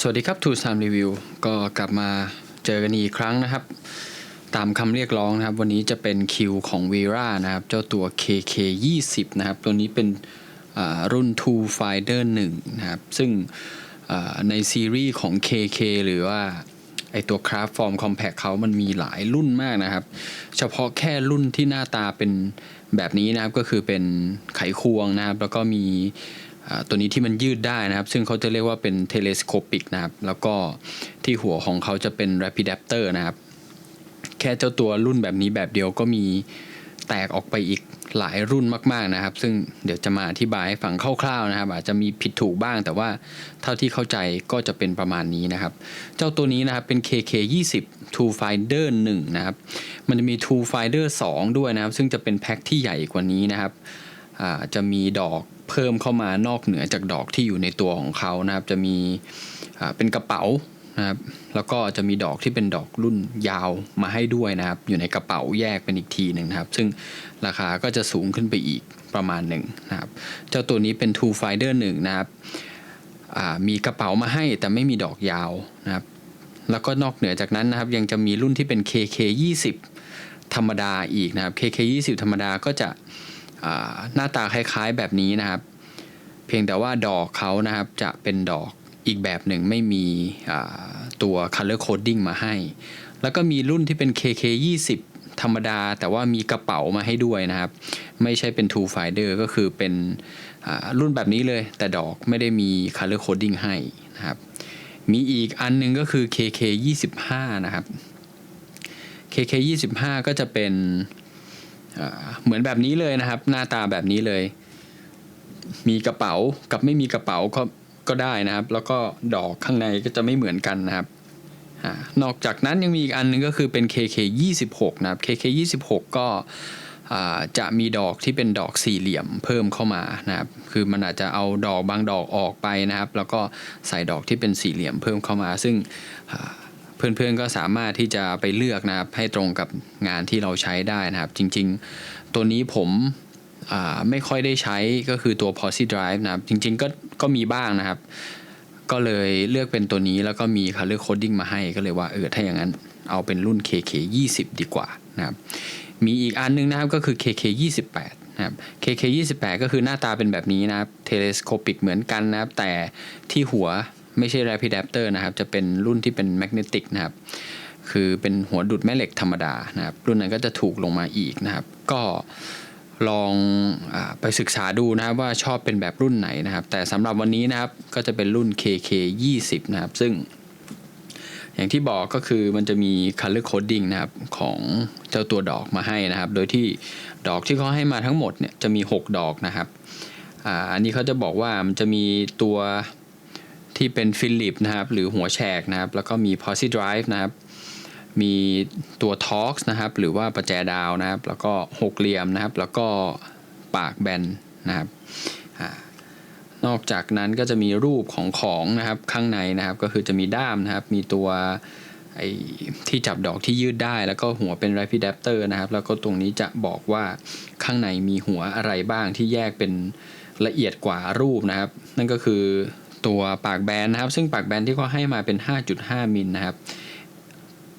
สวัสดีครับ Two Time Review ก็กลับมาเจอกันอีกครั้งนะครับ ตามคำเรียกร้องนะครับ วันนี้จะเป็นคิวของ Vera นะครับ เจ้าตัว KK 20นะครับ ตัวนี้เป็นรุ่น Two Finder 1นะครับ ซึ่งในซีรีส์ของ KK หรือว่าไอตัว Craft Form Compact เขามันมีหลายรุ่นมากนะครับ เฉพาะแค่รุ่นที่หน้าตาเป็นแบบนี้นะครับ ก็คือเป็นไขควงนะครับ แล้วก็มี ตัวนี้ที่มันยืดได้นะครับ ซึ่งเขาจะเรียกว่าเป็น telescopic นะครับ แล้วก็ที่หัวของเขาจะเป็น rapidaptor นะครับ แค่เจ้าตัวรุ่นแบบนี้แบบเดียวก็มีแตกออกไปอีกหลายรุ่นมาก ๆนะครับ ซึ่งเดี๋ยวจะมาอธิบายให้ฟังคร่าวๆนะครับ อาจจะมีผิดถูกบ้าง แต่ว่าเท่าที่เข้าใจก็จะเป็นประมาณนี้นะครับ เจ้าตัวนี้นะครับเป็น KK 20 Two Finder 1นะครับ มันจะมี Two Finder 2 ด้วยนะครับ ซึ่งจะเป็นแพ็คที่ใหญ่กว่านี้นะครับจะมีดอก เพิ่มเข้ามานอกเหนือจากดอกที่อยู่ในตัวของเขานะครับ จะมีเป็นกระเป๋านะครับแล้วก็จะมีดอกที่เป็นดอกรุ่นยาวมาให้ด้วยนะครับ อยู่ในกระเป๋าแยกเป็นอีกทีหนึ่งนะครับ ซึ่งราคาก็จะสูงขึ้นไปอีกประมาณหนึ่งนะครับ เจ้าตัวนี้เป็น Two Finder 1นะครับมีกระเป๋ามาให้แต่ไม่มีดอกยาวนะครับ แล้วก็นอกเหนือจากนั้นนะครับ ยังจะมีรุ่นที่เป็น KK 20ธรรมดาอีกนะครับ KK 20ธรรมดาก็จะ หน้าตาคล้ายๆแบบนี้นะครับ เพียงแต่ว่าดอกเขานะครับจะเป็นดอกอีกแบบหนึ่งไม่มีตัว color coding มาให้ แล้วก็มีรุ่นที่เป็น KK 20ธรรมดา แต่ว่ามีกระเป๋ามาให้ด้วยนะครับ ไม่ใช่เป็น two finder ก็คือเป็นรุ่นแบบนี้เลย แต่ดอกไม่ได้มี color coding ให้นะครับ มีอีกอันหนึงก็คือ KK 25นะครับ KK 25ก็จะเป็น เหมือนแบบนี้เลยนะครับ หน้าตาแบบนี้เลย มีกระเป๋ากับไม่มีกระเป๋าก็ก็ได้นะครับ แล้วก็ดอกข้างในก็จะไม่เหมือนกันนะครับอนอกจากนั้นยังมีอีกอันหนึงก็คือเป็น KK 26นะครับ KK 26ก็จะมีดอกที่เป็นดอกสี่เหลี่ยมเพิ่มเข้ามานะครับ คือมันอาจจะเอาดอกบางดอกออกไปนะครับ แล้วก็ใส่ดอกที่เป็นสี่เหลี่ยมเพิ่มเข้ามา ซึ่ง เพื่อนๆก็สามารถที่จะไปเลือกนะครับให้ตรงกับงานที่เราใช้ได้นะครับ จริงๆ ตัวนี้ผมไม่ค่อยได้ใช้ก็คือตัว Posi Drive นะครับ จริงๆก็ก็มีบ้างนะครับ ก็เลยเลือกเป็นตัวนี้แล้วก็มี Color Coding มาให้ก็เลยว่าเออถ้าอย่างนั้นเอาเป็นรุ่น KK 20 ดีกว่านะครับ มีอีกอันนึงนะครับก็คือ KK 28นะครับ KK 28ก็คือหน้าตาเป็นแบบนี้นะครับ Telescopic เหมือนกันนะครับ แต่ที่หัว ไม่ใช่ Rapidaptor นะครับ จะเป็นรุ่นที่เป็น Magnetic นะครับ คือเป็นหัวดูดแม่เหล็กธรรมดานะครับ รุ่นนั้นก็จะถูกลงมาอีกนะครับ ก็ลองอไปศึกษาดูนะครับว่าชอบเป็นแบบรุ่นไหนนะครับ แต่สำหรับวันนี้นะครับก็จะเป็นรุ่น KK 20นะครับ ซึ่ง อย่างที่บอกก็คือมันจะมี color coding นะครับของเจ้าตัวดอกมาให้นะครับ โดยที่ดอกที่เขาให้มาทั้งหมดเนี่ยจะมี 6 ดอกนะครับอ่าอันนี้เขาจะบอกว่ามันจะมีตัว ที่เป็นฟิลิปนะครับหรือหัวแฉกนะครับแล้วก็มี posi drive นะครับมีตัว Torx นะครับหรือว่าประแจดาวนะครับ แล้วก็หกเหลี่ยมนะครับ แล้วก็ปากแบนนะครับนอกจากนั้นก็จะมีรูปของของนะครับข้างในนะครับ ก็คือจะมีด้ามนะครับ มีตัวไอ้ที่จับดอกที่ยืดได้ แล้วก็หัวเป็น Rapidaptor นะครับ แล้วก็ตรงนี้จะบอกว่าข้างในมีหัวอะไรบ้างที่แยกเป็นละเอียดกว่ารูปนะครับ นั่นก็คือ ตัวปากแบนนะครับ ซึ่งปากแบนที่เขาให้มาเป็น 5.5 มิลนะครับ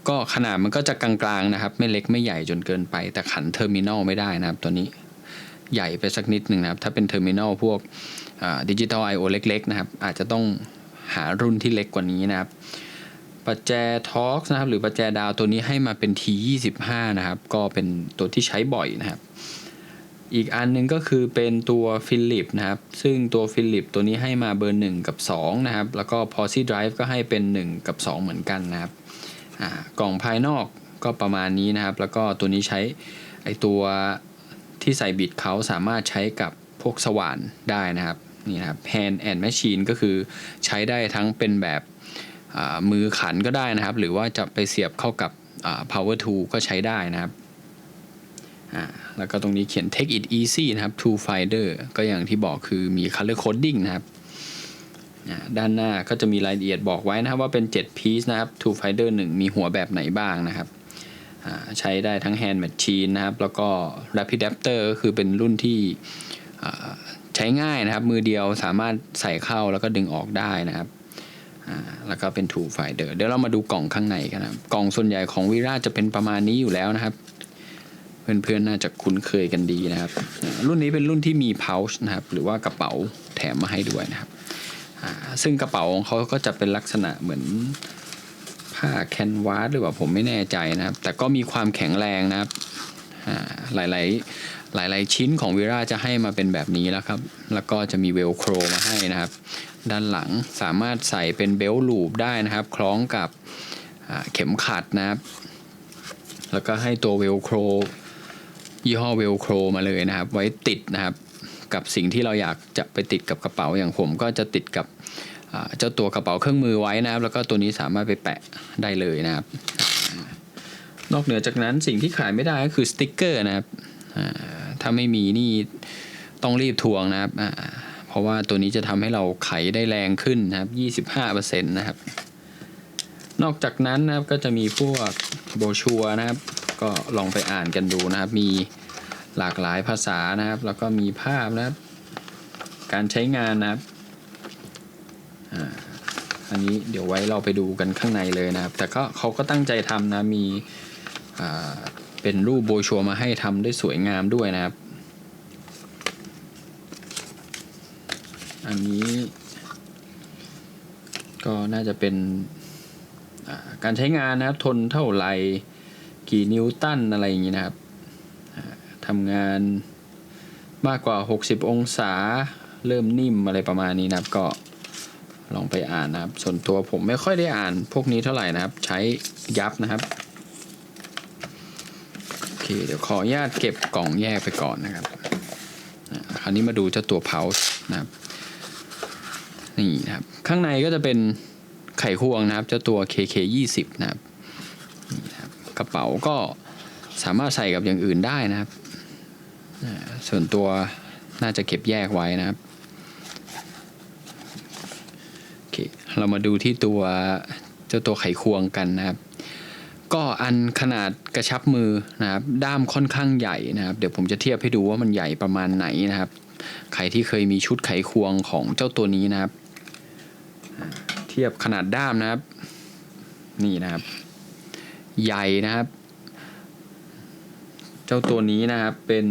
ก็ขนาดมันก็จะกลางๆนะครับ ไม่เล็กไม่ใหญ่จนเกินไป แต่ขันเทอร์มินอลไม่ได้นะครับ ตัวนี้ใหญ่ไปสักนิดหนึ่งนะครับ ถ้าเป็นเทอร์มินอลพวกดิจิตอลไอโอเล็กๆนะครับ อาจจะต้องหารุ่นที่เล็กกว่านี้นะครับประแจทอ r นะครับ หรือประแจดาวตัวนี้ให้มาเป็น T25 นะครับ ก็เป็นตัวที่ใช้บ่อยนะครับ อีกอันหนึงก็คือเป็นตัวฟิลิปนะครับ ซึ่งตัวฟิลิปตัวนี้ให้มาเบอร์ 1 กับ 2 นะครับ แล้วก็ Posi Drive ก็ให้เป็น 1 กับ 2 เหมือนกันนะครับกล่องภายนอกก็ประมาณนี้นะครับ แล้วก็ตัวนี้ใช้ไอตัวที่ใส่บิดเขาสามารถใช้กับพวกสว่านได้นะครับนี่นะครับ hand and machine ก็คือใช้ได้ทั้งเป็นแบบมือขันก็ได้นะครับ หรือว่าจะไปเสียบเข้ากับ power tool ก็ใช้ได้นะครับ แล้วก็ตรงนี้เขียน take it easy นะครับ to finder ก็อย่างที่บอกคือมี color coding นะครับด้านหน้าก็จะมีรายละเอียดบอกไว้นะครับว่าเป็น 7 piece นะครับ to Finder 1 มีหัวแบบไหนบ้างนะครับใช้ได้ทั้ง hand machine นะครับ แล้วก็ Rapidaptor ก็คือเป็นรุ่นที่ใช้ง่ายนะครับ มือเดียวสามารถใส่เข้าแล้วก็ดึงออกได้นะครับแล้วก็เป็น t o Finder เดี๋ยวเรามาดูกล่องข้างในกันนะครับกล่องส่วนใหญ่ของวีราจะเป็นประมาณนี้อยู่แล้วนะครับ เพื่อนๆน่าจะคุ้นเคยกันดีนะครับ รุ่นนี้เป็นรุ่นที่มี pouch นะครับ หรือว่ากระเป๋าแถมมาให้ด้วยนะครับ ซึ่งกระเป๋าของเขาก็จะเป็นลักษณะเหมือนผ้าแคนวาสหรือว่าผมไม่แน่ใจนะครับ แต่ก็มีความแข็งแรงนะครับหลายๆหลายๆชิ้นของวีราจะให้มาเป็นแบบนี้แล้วครับ แล้วก็จะมีเวลโครมาให้นะครับ ด้านหลังสามารถใส่เป็นเบลต์ลูปได้นะครับ คล้องกับเข็มขัดนะครับ แล้วก็ให้ตัวเวลโคร ยี่ห้อเวลโครมาเลยนะครับ ไว้ติดนะครับกับสิ่งที่เราอยากจะไปติดกับกระเป๋าอย่างผมก็จะติดกับเจ้าตัวกระเป๋าเครื่องมือไว้นะครับ แล้วก็ตัวนี้สามารถไปแปะได้เลยนะครับ นอกเหนือจากนั้นสิ่งที่ขายไม่ได้ก็คือสติกเกอร์นะครับถ้าไม่มีนี่ต้องรีบทวงนะครับเพราะว่าตัวนี้จะทำให้เราไขได้แรงขึ้นนะครับ25%นะครับ นอกจากนั้นนะครับก็จะมีพวกโบชัวนะครับ ก็ลองไปอ่านกันดูนะครับ มีหลากหลายภาษานะครับ แล้วก็มีภาพนะครับ การใช้งานนะครับอ,อันนี้เดี๋ยวไว้เราไปดูกันข้างในเลยนะครับ แต่ก็เขาก็ตั้งใจทำนะมีเป็นรูปโบชัวมาให้ทำได้สวยงามด้วยนะครับ อันนี้ ก็น่าจะเป็นการใช้งานนะครับทนเท่าไหร่ กี่นิวตันอะไรอย่างนี้นะครับทำงานมากกว่า 60 องศาเริ่มนิ่มอะไรประมาณนี้นะครับก็ลองไปอ่านนะครับ ส่วนตัวผมไม่ค่อยได้อ่านพวกนี้เท่าไหร่นะครับ ใช้ยับนะครับโอเคเดี๋ยวขออนุญาตเก็บกล่องแยกไปก่อนนะครับคราวนี้มาดูเจ้าตัว pouch นะครับนี่นะครับ ข้างในก็จะเป็นไขควงนะครับ เจ้าตัว KK 20นะครับนะครับ กระเป๋าก็สามารถใส่กับอย่างอื่นได้นะครับ ส่วนตัวน่าจะเก็บแยกไว้นะครับโอเคเรามาดูที่ตัวเจ้าตัวไขควงกันนะครับ ก็อันขนาดกระชับมือนะครับ ด้ามค่อนข้างใหญ่นะครับ เดี๋ยวผมจะเทียบให้ดูว่ามันใหญ่ประมาณไหนนะครับ ใครที่เคยมีชุดไขควงของเจ้าตัวนี้นะครับ เทียบขนาดด้ามนะครับ นี่นะครับ ใหญ่นะครับ เจ้าตัวนี้นะครับเป็น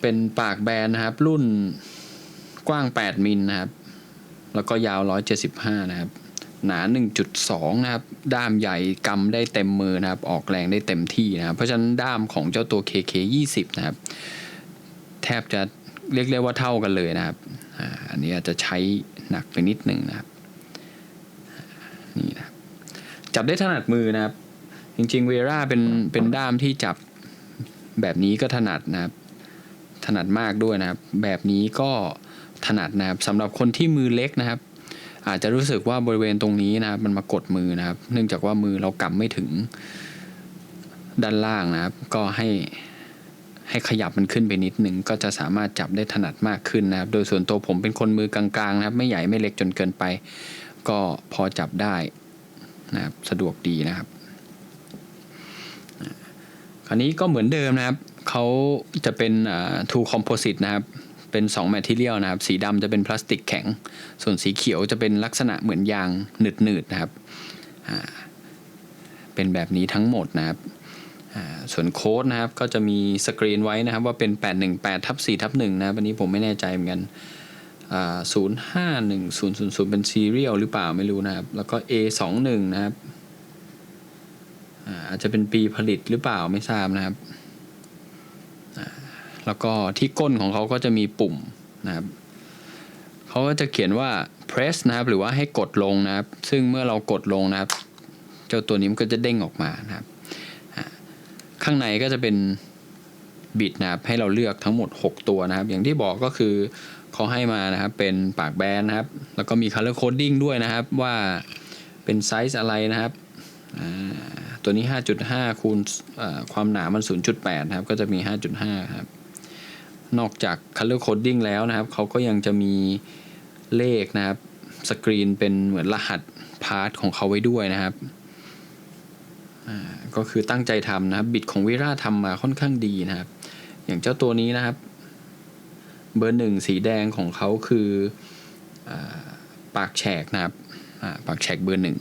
เป็นปากแบนนะครับ รุ่นกว้าง 8 มิลนะครับ แล้วก็ยาว 175 นะครับ หนา 1.2 นะครับ ด้ามใหญ่กำได้เต็มมือนะครับ ออกแรงได้เต็มที่นะครับ เพราะฉะนั้นด้ามของเจ้าตัว KK 20 นะครับ แทบจะเรียกได้ว่าเท่ากันเลยนะครับ อันนี้อาจจะใช้หนักไปนิดหนึ่งนะครับนี่นะครับ จับได้ถนัดมือนะครับ จริงๆเวราเป็นเป็นด้ามที่จับแบบนี้ก็ถนัดนะครับ ถนัดมากด้วยนะครับ แบบนี้ก็ถนัดนะครับสำหรับคนที่มือเล็กนะครับ อาจจะรู้สึกว่าบริเวณตรงนี้นะครับ มันมากดมือนะครับ เนื่องจากว่ามือเรากำไม่ถึงด้านล่างนะครับ ก็ให้ให้ขยับมันขึ้นไปนิดนึงก็จะสามารถจับได้ถนัดมากขึ้นนะครับ โดยส่วนตัวผมเป็นคนมือกลางๆนะครับ ไม่ใหญ่ไม่เล็กจนเกินไป ก็พอจับได้ นะครับสะดวกดีนะครับคราวนี้ก็เหมือนเดิมนะครับเขาจะเป็นทูคอมโพสิตนะครับเป็น2 Material นะครับ สีดำจะเป็นพลาสติกแข็ง ส่วนสีเขียวจะเป็นลักษณะเหมือนยางหนืดๆนะครับ เป็นแบบนี้ทั้งหมดนะครับ ส่วนโค้ดนะครับก็จะมีสกรีนไว้นะครับว่าเป็น 818ทับ4ทับ1นะครับอันนี้ผมไม่แน่ใจเหมือนกัน อ่า051000เป็นซีเรียลหรือเปล่าไม่รู้นะครับ แล้วก็ A21 นะครับอ่าจจะเป็นปีผลิตหรือเปล่าไม่ทราบนะครับอ่าแล้วก็ที่ก้นของเขาก็จะมีปุ่มนะครับเขาก็จะเขียนว่า press นะครับ หรือว่าให้กดลงนะครับ ซึ่งเมื่อเรากดลงนะครับ เจ้าตัวนี้มันก็จะเด้งออกมานะครับ ข้างในก็จะเป็นบิดนะครับให้เราเลือกทั้งหมด 6 ตัวนะครับ อย่างที่บอกก็คือ เขาให้มานะครับเป็นปากแบนนะครับ แล้วก็มี color coding ด้วยนะครับว่าเป็นไซส์อะไรนะครับตัวนี้ 5.5 คูณอ่าความหนามัน 0.8 นะครับ ก็จะมี 5.5 ครับ นอกจาก color coding แล้วนะครับ เขาก็ยังจะมีเลขนะครับ สกรีนเป็นเหมือนรหัสพาร์ทของเขาไว้ด้วยนะครับก็คือตั้งใจทำนะครับ บิดของวิราทำมาค่อนข้างดีนะครับ อย่างเจ้าตัวนี้นะครับ เบอร์หนึ่งสีแดงของเขาคืออปากแฉกนะครับปากแฉกเบอร์หนึ่ง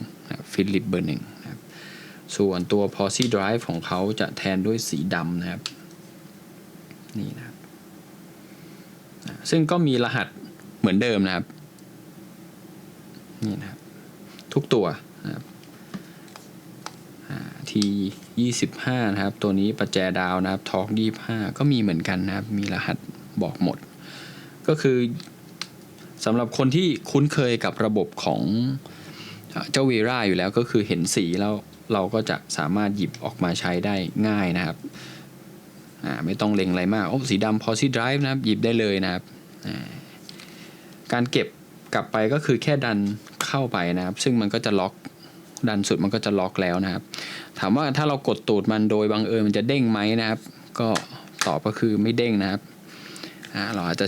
ฟิลิปเบอร์หนึ่งส่วนตัว p o s y Drive ของเขาจะแทนด้วยสีดำนะครับ นี่นะครับ ซึ่งก็มีรหัสเหมือนเดิมนะครับ นี่นะครับ ทุกตัวนะครับทียี่สิบห้านะครับ ตัวนี้ประแจดาวนะครับทอกยี่ห้าก็มีเหมือนกันนะครับ มีรหัสบอกหมด ก็คือสำหรับคนที่คุ้นเคยกับระบบของเจ้าวีร่าอยู่แล้วก็คือเห็นสีแล้วเราก็จะสามารถหยิบออกมาใช้ได้ง่ายนะครับไม่ต้องเล็งอะไรมากโอ้สีดำ Porsche Drive นะครับหยิบได้เลยนะครับการเก็บกลับไปก็คือแค่ดันเข้าไปนะครับ ซึ่งมันก็จะล็อกดันสุดมันก็จะล็อกแล้วนะครับ ถามว่าถ้าเรากดตูดมันโดยบังเอิญมันจะเด้งไหมนะครับ ก็ตอบก็คือไม่เด้งนะครับเราอาจจะ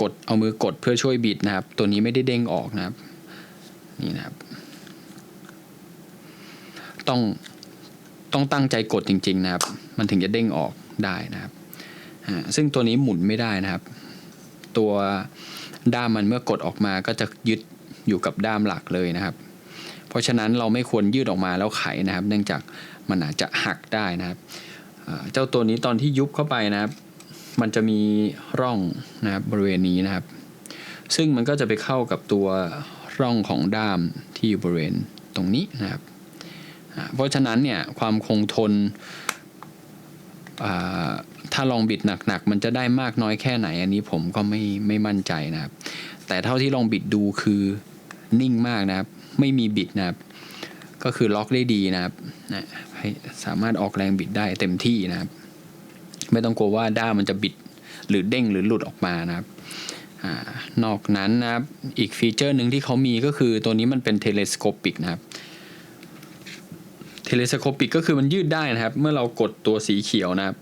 กดเอามือกดเพื่อช่วยบิดนะครับ ตัวนี้ไม่ได้เด้งออกนะครับนี่นะครับ ต้องต้องตั้งใจกดจริง ๆ นะครับ มันถึงจะเด้งออกได้นะครับซึ่งตัวนี้หมุนไม่ได้นะครับ ตัวด้ามมันเมื่อกดออกมาก็จะยึดอยู่กับด้ามหลักเลยนะครับ เพราะฉะนั้นเราไม่ควรยืดออกมาแล้วไขนะครับ เนื่องจากมันอาจจะหักได้นะครับเจ้าตัวนี้ตอนที่ยุบเข้าไปนะครับ มันจะมีร่องนะครับบริเวณนี้นะครับ ซึ่งมันก็จะไปเข้ากับตัวร่องของด้ามที่อยู่บริเวณตรงนี้นะครับ เพราะฉะนั้นเนี่ยความคงทน ถ้าลองบิดหนักๆ มันจะได้มากน้อยแค่ไหน อันนี้ผมก็ไม่ไม่มั่นใจนะครับ แต่เท่าที่ลองบิดดูคือนิ่งมากนะครับ ไม่มีบิดนะครับ ก็คือล็อกได้ดีนะครับนะสามารถออกแรงบิดได้เต็มที่นะครับ ไม่ต้องกลัวว่าด้ามมันจะบิดหรือเด้งหรือหลุดออกมานะครับอนอกนั้นนะครับอีกฟีเจอร์หนึ่งที่เขามีก็คือตัวนี้มันเป็นเทเลสโคปิกนะครับเทเลสโคปิกก็คือมันยืดได้นะครับ เมื่อเรากดตัวสีเขียวนะครับ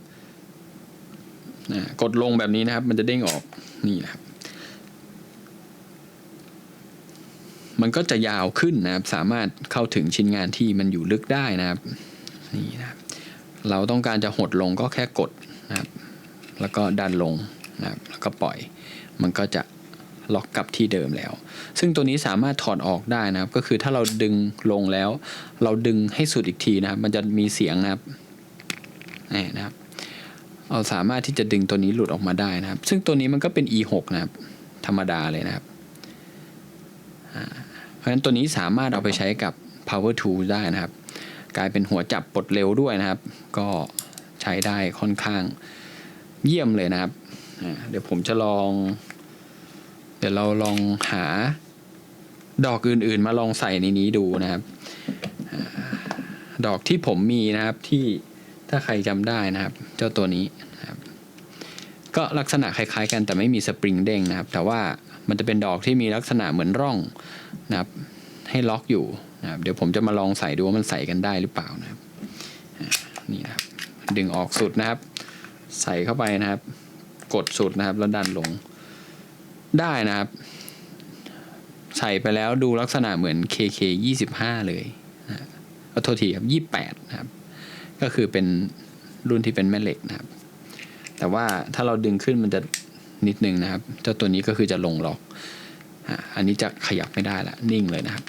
กดลงแบบนี้นะครับ มันจะเด้งออกนี่นะครับ มันก็จะยาวขึ้นนะครับ สามารถเข้าถึงชิ้นงานที่มันอยู่ลึกได้นะครับนี่นะครับ เราต้องการจะหดลงก็แค่กด แล้วก็ดันลงนะครับแล้วก็ปล่อย มันก็จะล็อกกลับที่เดิมแล้ว ซึ่งตัวนี้สามารถถอดออกได้นะครับ ก็คือถ้าเราดึงลงแล้ว เราดึงให้สุดอีกทีนะครับ มันจะมีเสียงนะครับนี่นะครับเราสามารถที่จะดึงตัวนี้หลุดออกมาได้นะครับ ซึ่งตัวนี้มันก็เป็น e6 นะครับ ธรรมดาเลยนะครับ เพราะฉะนั้นตัวนี้สามารถเอาไปใช้กับ power tool ได้นะครับ กลายเป็นหัวจับปลดเร็วด้วยนะครับ ก็ใช้ได้ค่อนข้าง เยี่ยมเลยนะครับ เดี๋ยวผมจะลอง เดี๋ยวเราลองหาดอกอื่นๆ มาลองใส่ในนี้ดูนะครับ ดอกที่ผมมีนะครับที่ถ้าใครจำได้นะครับ เจ้าตัวนี้นะครับ ก็ลักษณะคล้ายๆกันแต่ไม่มีสปริงเด้งนะครับ แต่ว่ามันจะเป็นดอกที่มีลักษณะเหมือนร่องนะครับ ให้ล็อกอยู่นะครับ เดี๋ยวผมจะมาลองใส่ดูว่ามันใส่กันได้หรือเปล่านะครับนี่นะครับดึงออกสุดนะครับ ใส่เข้าไปนะครับ กดสุดนะครับแล้วดันลงได้นะครับ ใส่ไปแล้วดูลักษณะเหมือน KK 25 เลยนะขอโทษทีครับ28 นะครับ ก็คือเป็นรุ่นที่เป็นแม่เหล็กนะครับ แต่ว่าถ้าเราดึงขึ้นมันจะนิดนึงนะครับ เจ้าตัวนี้ก็คือจะลงล็อก อันนี้จะขยับไม่ได้ละนิ่งเลยนะครับ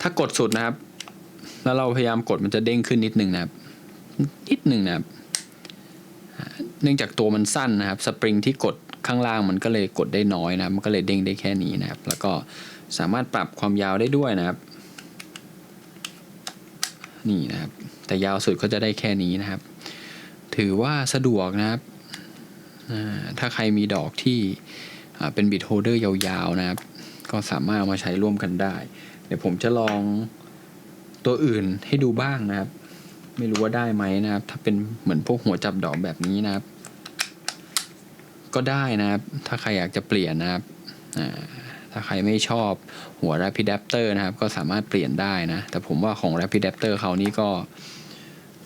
ถ้ากดสุดนะครับ แล้วเราพยายามกดมันจะเด้งขึ้นนิดนึงนะครับ นิดนึงนะครับ เนื่องจากตัวมันสั้นนะครับสปริงที่กดข้างล่างมันก็เลยกดได้น้อยนะครับมันก็เลยเด้งได้แค่นี้นะครับ แล้วก็สามารถปรับความยาวได้ด้วยนะครับ นี่นะครับ แต่ยาวสุดก็จะได้แค่นี้นะครับ ถือว่าสะดวกนะครับถ้าใครมีดอกที่เป็นบิดโฮเดอร์ยาวๆนะครับ ก็สามารถเอามาใช้ร่วมกันได้ เดี๋ยวผมจะลองตัวอื่นให้ดูบ้างนะครับ ไม่รู้ว่าได้ไหมนะครับ ถ้าเป็นเหมือนพวกหัวจับดอกแบบนี้นะครับ ก็ได้นะครับ ถ้าใครอยากจะเปลี่ยนนะครับถ้าใครไม่ชอบหัว Rapid Adapter นะครับ ก็สามารถเปลี่ยนได้นะ แต่ผมว่าของ Rapid Adapter เขานี่ก็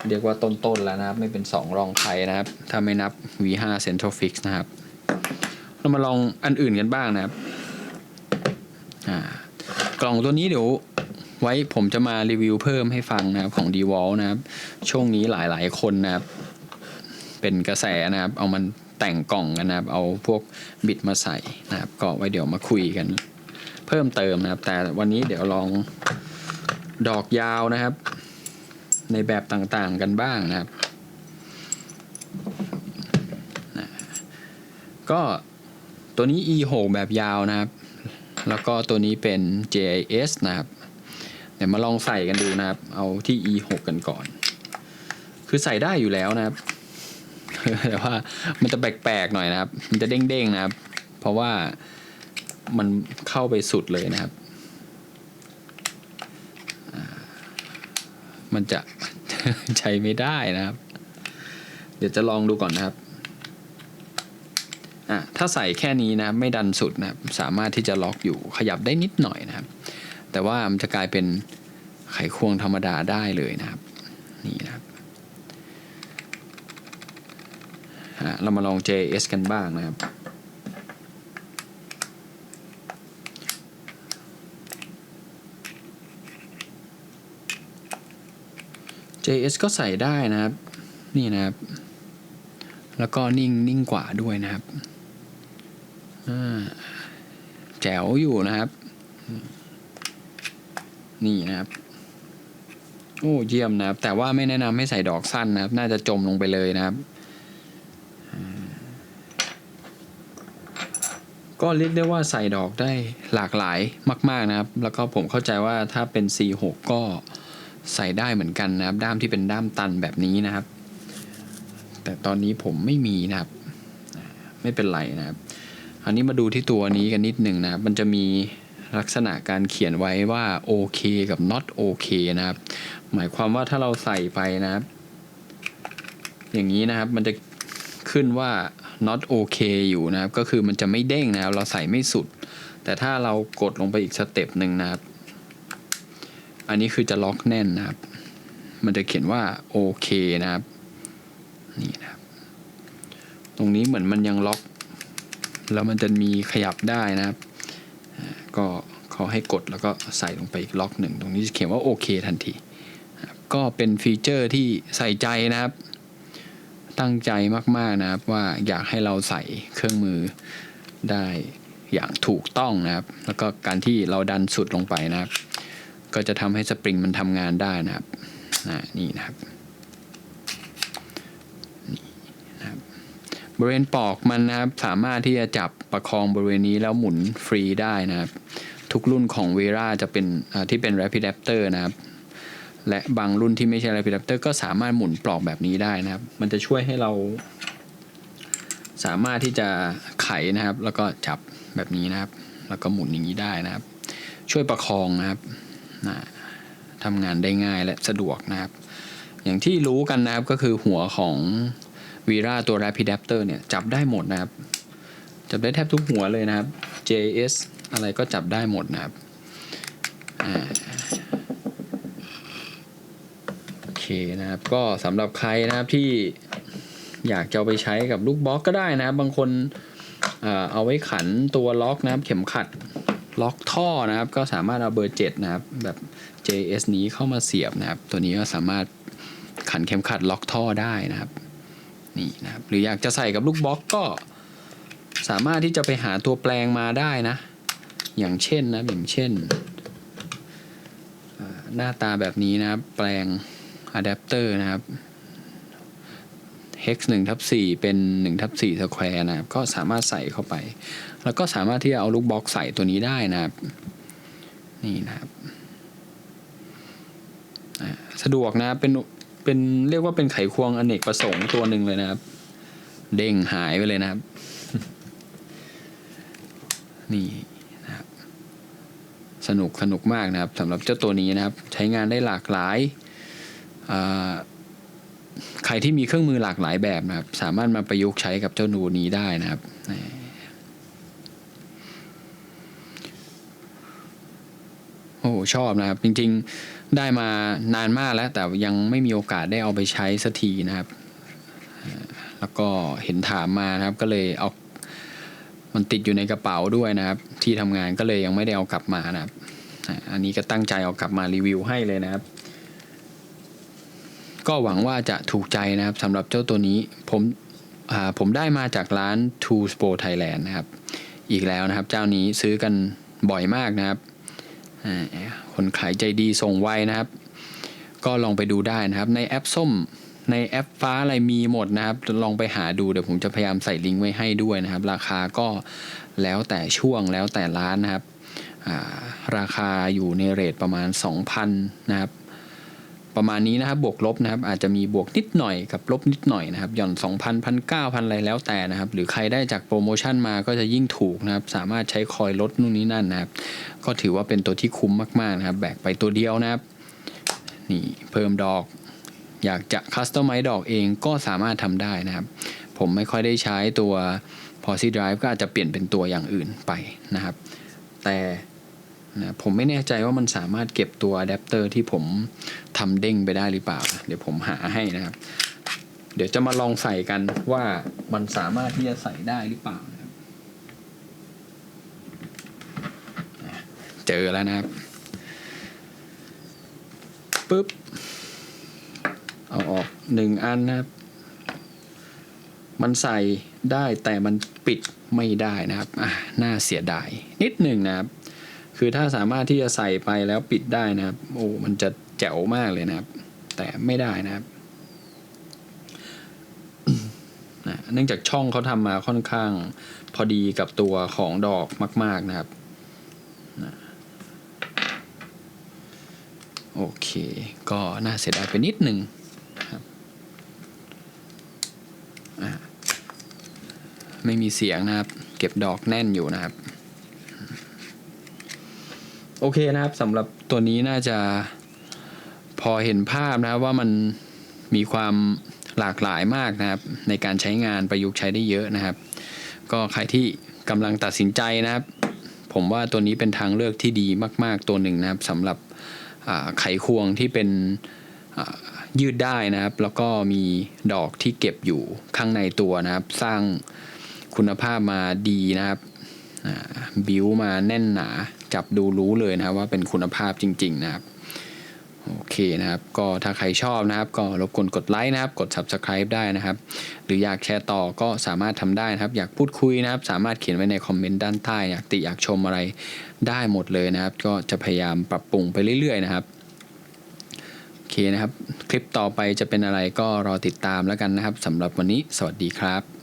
เรียกว่าต้นๆแล้วนะครับ ไม่เป็น 2 รองใครนะครับ ถ้าไม่นับ V5 Central Fix นะครับ เรามาลองอันอื่นกันบ้างนะครับกล่องตัวนี้เดี๋ยวไว้ผมจะมารีวิวเพิ่มให้ฟังนะครับของ d w a l นะครับ ช่วงนี้หลายๆคนนะครับ เป็นกระแสนะครับ เอามัน แต่งกล่องกันนะครับ เอาพวกบิดมาใส่นะครับ ก็ไว้เดี๋ยวมาคุยกัน เพิ่มเติมนะครับ แต่วันนี้เดี๋ยวลองดอกยาวนะครับ ในแบบต่างๆกันบ้างนะครับนะก็ตัวนี้ E6 แบบยาวนะครับ แล้วก็ตัวนี้เป็น JIS นะครับ เดี๋ยวมาลองใส่กันดูนะครับ เอาที่ E6 กันก่อน คือใส่ได้อยู่แล้วนะครับ แต่ว่ามันจะแปลกๆหน่อยนะครับ มันจะเด้งๆนะครับ เพราะว่ามันเข้าไปสุดเลยนะครับ มันจะใช้ไม่ได้นะครับ เดี๋ยวจะลองดูก่อนนะครับอะถ้าใส่แค่นี้นะครับไม่ดันสุดนะครับสามารถที่จะล็อกอยู่ขยับได้นิดหน่อยนะครับ แต่ว่ามันจะกลายเป็นไขควงธรรมดาได้เลยนะครับ นี่นะครับอะ เรามาลอง JS กันบ้างนะครับ JS ก็ใส่ได้นะครับ นี่นะครับ แล้วก็นิ่งนิ่งกว่าด้วยนะครับแจ๋วอยู่นะครับ นี่นะครับ โอ้เยี่ยมนะครับ แต่ว่าไม่แนะนำให้ใส่ดอกสั้นนะครับ น่าจะจมลงไปเลยนะครับอ่า ก็เรียกได้ว่าใส่ดอกได้หลากหลายมาก ๆนะครับ แล้วก็ผมเข้าใจว่าถ้าเป็น C6 ก็ใส่ได้เหมือนกันนะครับ ด้ามที่เป็นด้ามตันแบบนี้นะครับ แต่ตอนนี้ผมไม่มีนะครับ ไม่เป็นไรนะครับ อันนี้มาดูที่ตัวนี้กันนิดหนึ่งนะครับ มันจะมีลักษณะการเขียนไว้ว่าโอเคกับ not โอเคนะครับ หมายความว่าถ้าเราใส่ไปนะครับ อย่างนี้นะครับ มันจะขึ้นว่า not โอเคอยู่นะครับ ก็คือมันจะไม่เด้งนะครับ เราใส่ไม่สุด แต่ถ้าเรากดลงไปอีกสเต็ปหนึ่งนะครับ อันนี้คือจะล็อกแน่นนะครับ มันจะเขียนว่าโอเคนะครับ นี่นะครับ ตรงนี้เหมือนมันยังล็อก แล้วมันจะมีขยับได้นะครับ ก็ขอให้กดแล้วก็ใส่ลงไปอีกล็อกหนึ่ง ตรงนี้จะเขียนว่าโอเคทันที ก็เป็นฟีเจอร์ที่ใส่ใจนะครับ ตั้งใจมากๆนะครับว่าอยากให้เราใส่เครื่องมือได้อย่างถูกต้องนะครับ แล้วก็การที่เราดันสุดลงไปนะครับ ก็จะทำให้สปริงมันทำงานได้นะครับนี่นะครับบริเวณปอกมันนะครับสามารถที่จะจับประคองบริเวณนี้แล้วหมุนฟรีได้นะครับ ทุกรุ่นของ v e r a จะเป็นที่เป็น Rapid Adapter นะครับ และบางรุ่นที่ไม่ใช่ Rapid Adapter ก็สามารถหมุนปลอกแบบนี้ได้นะครับ มันจะช่วยให้เรา สามารถที่จะไขนะครับ แล้วก็จับแบบนี้นะครับ แล้วก็หมุนอย่างนี้ได้นะครับ ช่วยประคองนะครับนะทำงานได้ง่ายและสะดวกนะครับ อย่างที่รู้กันนะครับก็คือหัวของวีราตัว Rapid Adapter เนี่ยจับได้หมดนะครับ จับได้แทบทุกหัวเลยนะครับ JS อะไรก็จับได้หมดนะครับอ่า นะครับ ก็สำหรับใครนะครับที่อยากจะไปใช้กับลูกบล็อกก็ได้นะครับ บางคนเอาไว้ขันตัวล็อกนะครับ เข็มขัดล็อกท่อนะครับ ก็สามารถเอาเบอร์ 7 นะครับ แบบ JS นี้เข้ามาเสียบนะครับ ตัวนี้ก็สามารถขันเข็มขัดล็อกท่อได้นะครับนี่นะครับ หรืออยากจะใส่กับลูกบล็อกก็สามารถที่จะไปหาตัวแปลงมาได้นะ อย่างเช่นนะอย่างเช่น หน้าตาแบบนี้นะครับแปลง อะแดปเตอร์นะครับ hex 1ทับ4เป็น1ทับ4 square นะครับ ก็สามารถใส่เข้าไป แล้วก็สามารถที่จะเอาลูกบล็อกใส่ตัวนี้ได้นะครับ นี่นะครับสะดวกนะเป็นเป็นเรียกว่าเป็นไขควงอเนกประสงค์ตัวหนึ่งเลยนะครับ เด้งหายไปเลยนะครับ นี่นะครับ สนุกสนุกมากนะครับสำหรับเจ้าตัวนี้นะครับ ใช้งานได้หลากหลาย ใครที่มีเครื่องมือหลากหลายแบบนะครับ สามารถมาประยุกต์ใช้กับเจ้าหนูนี้ได้นะครับโอ้โหชอบนะครับ จริง ๆได้มานานมากแล้ว แต่ยังไม่มีโอกาสได้เอาไปใช้สักทีนะครับ แล้วก็เห็นถามมานะครับ ก็เลยเอามันติดอยู่ในกระเป๋าด้วยนะครับ ที่ทำงานก็เลยยังไม่ได้เอากลับมานะครับ อันนี้ก็ตั้งใจเอากลับมารีวิวให้เลยนะครับ ก็หวังว่าจะถูกใจนะครับสำหรับเจ้าตัวนี้ผมผมได้มาจากร้าน Two Sport Thailand นะครับ อีกแล้วนะครับ เจ้านี้ซื้อกันบ่อยมากนะครับคนขายใจดีส่งไวนะครับ ก็ลองไปดูได้นะครับ ในแอปส้มในแอปฟ้าอะไรมีหมดนะครับ ลองไปหาดูเดี๋ยวผมจะพยายามใส่ลิงก์ไว้ให้ด้วยนะครับ ราคาก็แล้วแต่ช่วงแล้วแต่ร้านนะครับาราคาอยู่ในเรทประมาณ 2,000 นะครับ ประมาณนี้นะครับบวกลบนะครับอาจจะมีบวกนิดหน่อยกับลบนิดหน่อยนะครับหย่อน 2,000 1,900 พันอะไรแล้วแต่นะครับหรือใครได้จากโปรโมชั่นมาก็จะยิ่งถูกนะครับสามารถใช้คอยลดนู่นนี่นั่นนะครับก็ถือว่าเป็นตัวที่คุ้มมากๆนะครับแบกไปตัวเดียวนะครับนี่เพิ่มดอก อยากจะคัสตอมไมดอกเองก็สามารถทำได้นะครับ ผมไม่ค่อยได้ใช้ตัว p o s y Drive ก็อาจจะเปลี่ยนเป็นตัวอย่างอื่นไปนะครับ แต่ นะผมไม่แน่ใจว่ามันสามารถเก็บตัวอะแดปเตอร์ที่ผมทำเด้งไปได้หรือเปล่า เดี๋ยวผมหาให้นะครับ เดี๋ยวจะมาลองใส่กันว่ามันสามารถที่จะใส่ได้หรือเปล่านะครับเจอแล้วนะครับปุ๊บเอาออกหนึ่งอันนะครับ มันใส่ได้แต่มันปิดไม่ได้นะครับอะน่าเสียดายนิดหนึ่งนะครับ คือถ้าสามารถที่จะใส่ไปแล้วปิดได้นะครับ โอ้ มันจะแจ๋วมากเลยนะครับ แต่ไม่ได้นะครับเนื่องจากช่องเขาทำมาค่อนข้างพอดีกับตัวของดอกมาก ๆนะครับโอเค ก็น่าเสียดายไปนิดหนึ่งครับไม่มีเสียงนะครับ เก็บดอกแน่นอยู่นะครับ โอเคนะครับสำหรับตัวนี้น่าจะพอเห็นภาพนะครับว่ามันมีความหลากหลายมากนะครับ ในการใช้งานประยุกต์ใช้ได้เยอะนะครับ ก็ใครที่กำลังตัดสินใจนะครับ ผมว่าตัวนี้เป็นทางเลือกที่ดีมาก ๆ ตัวหนึ่งนะครับสำหรับไขควงที่เป็นยืดได้นะครับ แล้วก็มีดอกที่เก็บอยู่ข้างในตัวนะครับ สร้างคุณภาพมาดีนะครับบิวมาแน่นหนา จับดูรู้เลยนะครับว่าเป็นคุณภาพจริง ๆ นะครับโอเคนะครับ ก็ถ้าใครชอบนะครับ ก็รบกวนกดไลค์นะครับ กด Subscribe ได้นะครับ หรืออยากแชร์ต่อก็สามารถทำได้นะครับ อยากพูดคุยนะครับ สามารถเขียนไว้ในคอมเมนต์ด้านใต้ อยากติอยากชมอะไรได้หมดเลยนะครับ ก็จะพยายามปรับปรุงไปเรื่อย ๆ นะครับโอเคนะครับ คลิปต่อไปจะเป็นอะไรก็รอติดตามแล้วกันนะครับสำหรับวันนี้ สวัสดีครับ